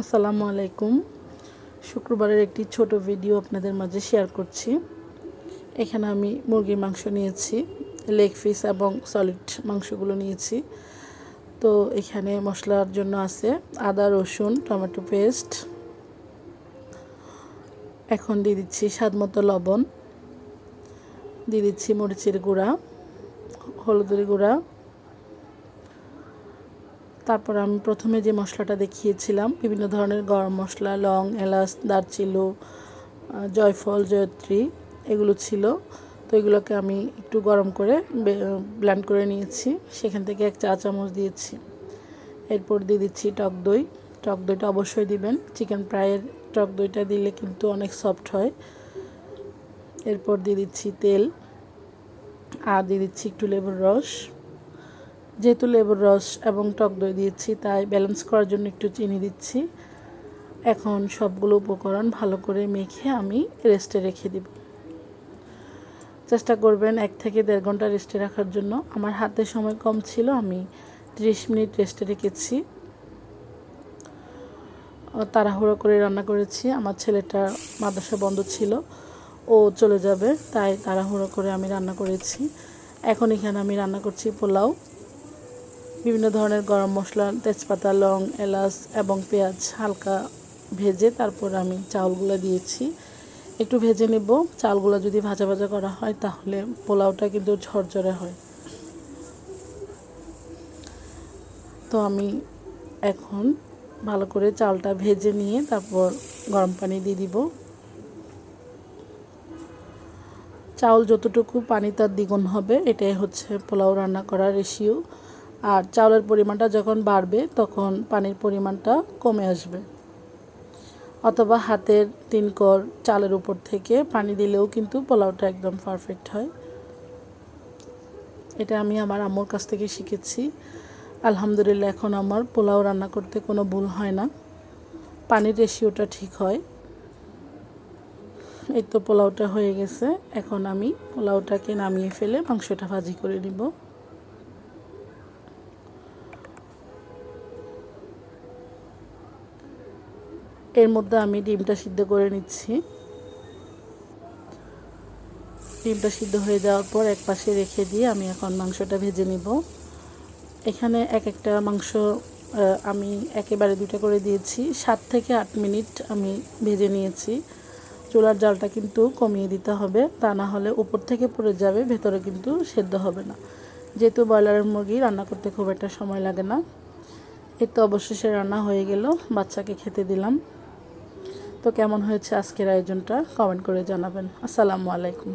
আসসালামু আলাইকুম। শুক্রবারের একটি ছোট ভিডিও আপনাদের মাঝে শেয়ার করছি। এখানে আমি মুরগির মাংস নিয়েছি লেগ পিস এবং সলিড মাংসগুলো নিয়েছি। তো এখানে মশলার জন্য আছে আদা, রসুন, টমেটো পেস্ট। এখন দিয়ে দিচ্ছি স্বাদ মতো লবণ। দিয়ে দিচ্ছি মরিচের গুঁড়া, হলুদের গুঁড়া তারপর আমি প্রথমে যে মশলাটা দেখিয়েছিলাম, বিভিন্ন ধরনের গরম মশলা, লং, এলাচ দারচিলো জয়ফল, জয়ত্রী, এগুলো ছিল। তো এগুলোকে আমি একটু গরম করে ব্ল্যান্ড করে নিয়েছি। সেখান থেকে এক চা চামচ দিয়েছি। এরপর দিয়ে দিচ্ছি টক দই। টক দইটা অবশ্যই দিবেন। চিকেন ফ্রাইয়ের টক দইটা দিলে কিন্তু অনেক সফট হয়। এরপর দিয়ে দিচ্ছি তেল। আর দিয়ে দিচ্ছি একটু লেবুর রস। যেহেতু লেবুর রস এবং টক দই দিয়েছি, তাই ব্যালেন্স করার জন্য একটু চিনি দিচ্ছি। এখন সবগুলো উপকরণ ভালো করে মেখে আমি রেস্টে রেখে দিব। চেষ্টা করবেন এক থেকে দেড় ঘণ্টা রেস্টে রাখার জন্য। আমার হাতে সময় কম ছিল, আমি ত্রিশ মিনিট রেস্টে রেখেছি। তাড়াহুড়ো করে রান্না করেছি। আমার ছেলেটা মাদ্রাসা বন্ধ ছিল, ও চলে যাবে, তাই তাড়াহুড়ো করে আমি রান্না করেছি। এখন এখানে আমি রান্না করছি পোলাও। বিভিন্ন ধরনের গরম মশলা, তেজপাতা, লং, এলাচ এবং পেঁয়াজ হালকা ভেজে তারপর আমি চাউলগুলো দিয়েছি। একটু ভেজে নেব। চালগুলো যদি ভাজা ভাজা করা হয় তাহলে পোলাওটা কিন্তু ঝরঝরে হয়। তো আমি এখন ভালো করে চালটা ভেজে নিয়ে তারপর গরম পানি দিয়ে দিব। চাউল যতটুকু পানি তার দ্বিগুণ হবে। এটাই হচ্ছে পোলাও রান্না করার রেশিও। আর চাউলের পরিমাণটা যখন বাড়বে, তখন পানির পরিমাণটা কমে আসবে। অথবা হাতের তিন কর চালের উপর থেকে পানি দিলেও কিন্তু পোলাওটা একদম পারফেক্ট হয়। এটা আমি আমার আম্মুর কাছ থেকে শিখেছি। আলহামদুলিল্লাহ, এখন আমার পোলাও রান্না করতে কোনো ভুল হয় না। পানির রেশিওটা ঠিক হয়। এই তো পোলাওটা হয়ে গেছে। এখন আমি পোলাওটাকে নামিয়ে ফেলে মাংসটা ভাজি করে নিব। এর মধ্যে আমি ডিমটা সিদ্ধ করে নিচ্ছি। ডিমটা সিদ্ধ হয়ে যাওয়ার পর এক পাশে রেখে দিয়ে আমি এখন মাংসটা ভেজে নিব। এখানে এক একটা মাংস আমি একেবারে দুটা করে দিয়েছি। সাত থেকে আট মিনিট আমি ভেজে নিয়েছি। চুলার জালটা কিন্তু কমিয়ে দিতে হবে, তা না হলে উপর থেকে পড়ে যাবে, ভেতরে কিন্তু সেদ্ধ হবে না। যেহেতু ব্রয়লারের মুরগি, রান্না করতে খুব একটা সময় লাগে না। এই তো অবশেষে রান্না হয়ে গেল, বাচ্চাকে খেতে দিলাম। তো কেমন হয়েছে আজকের আয়োজনটা? কমেন্ট করে জানাবেন। আসসালামু আলাইকুম।